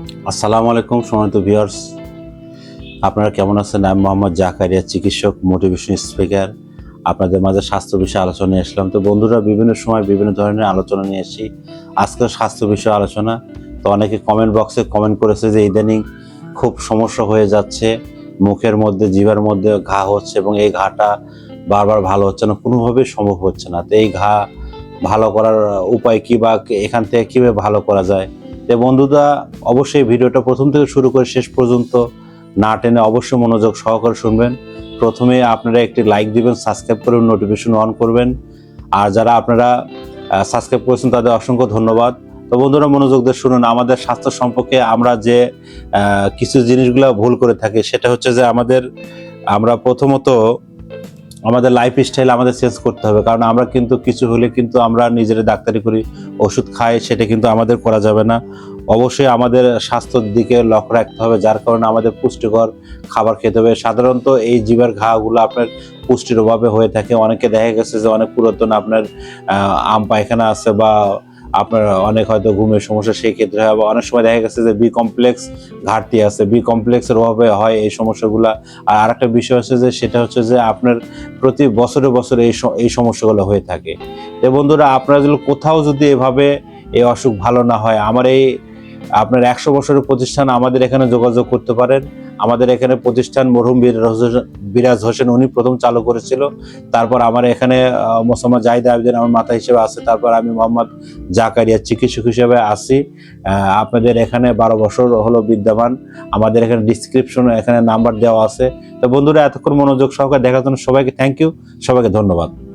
আসসালামু আলাইকুম সম্মানিত ভিউয়ার্স। আপনারা কেমন আছেন? আমি মোহাম্মদ জাকারিয়া, চিকিৎসক মোটিভেশন স্পিকার আপনাদের মাঝে স্বাস্থ্য বিষয়ে আলোচনা নিয়ে আসলাম। তো বন্ধুরা, বিভিন্ন সময় বিভিন্ন ধরনের আলোচনা নিয়ে আসি আজকে স্বাস্থ্য বিষয়ে আলোচনা। তো অনেকে কমেন্ট বক্সে কমেন্ট করেছে যে, ইদানিং খুব সমস্যা হয়ে যাচ্ছে। মুখের মধ্যে, জিভার মধ্যে ঘা হচ্ছে এবং এই ঘাটা বারবার ভালো হচ্ছে না। কোনোভাবেই সম্ভব হচ্ছে না। তো এই ঘা ভালো করার উপায় কি বা এখান থেকে কীভাবে ভালো করা যায়? তো বন্ধুরা, অবশ্যই ভিডিওটা প্রথম থেকে শুরু করে শেষ পর্যন্ত না টেনে অবশ্যই মনোযোগ সহকারে শুনবেন। প্রথমে আপনারা একটি লাইক দিবেন, সাবস্ক্রাইব করবেন, নোটিফিকেশন অন করবেন। আর যারা আপনারা সাবস্ক্রাইব করেছেন তাদের অসংখ্য ধন্যবাদ। তো বন্ধুরা, মনোযোগ দিয়ে শুনুন, আমাদের স্বাস্থ্য সম্পর্কে আমরা যে কিছু জিনিসগুলো ভুল করে থাকি, সেটা হচ্ছে যে আমাদের, আমরা প্রথমত আমাদের লাইফ স্টাইল আমাদের চেঞ্জ করতে হবে। কারণ আমরা কিন্তু কিছু হলে কিন্তু আমরা নিজেরা ডাক্তারি করি, ওষুধ খাই, সেটা কিন্তু আমাদের করা যাবে না। অবশ্যই আমাদের স্বাস্থ্যর দিকে লক্ষ্য রাখতে হবে, যার কারণে আমাদের পুষ্টিকর খাবার খেতে হবে। সাধারণত এই জীবের ঘাগুলো আপনার পুষ্টির অভাবে হয়ে থাকে। অনেকে দেখা গেছে যে অনেক পুরাতন আপনার আম পায়খানা আছে বা আপনার অনেক হয়তো ঘুমের সমস্যা সেই ক্ষেত্রে হয় বা অনেক সময় দেখা গেছে যে বি কমপ্লেক্স ঘাটতি আছে। বি কমপ্লেক্সের অভাবে হয় এই সমস্যাগুলো। আর আরেকটা বিষয় হচ্ছে যে, সেটা হচ্ছে যে, আপনার প্রতি বছরে বছরে এই এই সমস্যাগুলো হয়ে থাকে। তো বন্ধুরা, আপনারা যদি কোথাও যদি এভাবে এই অসুখ ভালো না হয়, আমার এই আপনার একশো বছরের প্রতিষ্ঠান আমাদের এখানে যোগাযোগ করতে পারেন। আমাদের এখানে প্রতিষ্ঠান মরহুম বিরাজ হোসেন- উনি প্রথম চালু করেছিল। তারপর আমার এখানে আহ, মোসাম্মদ জাহিদ আবেদিন আমার মাথা হিসেবে আছে। তারপর আমি মোহাম্মদ জাকারিয়া চিকিৎসক হিসেবে আছি। আপনাদের এখানে বারো বছর হলো বিদ্যমান। আমাদের এখানে ডিসক্রিপশন এখানে নাম্বার দেওয়া আছে। তো বন্ধুরা এতক্ষণ মনোযোগ সহকারে দেখার জন্য সবাইকে থ্যাংক ইউ সবাইকে ধন্যবাদ।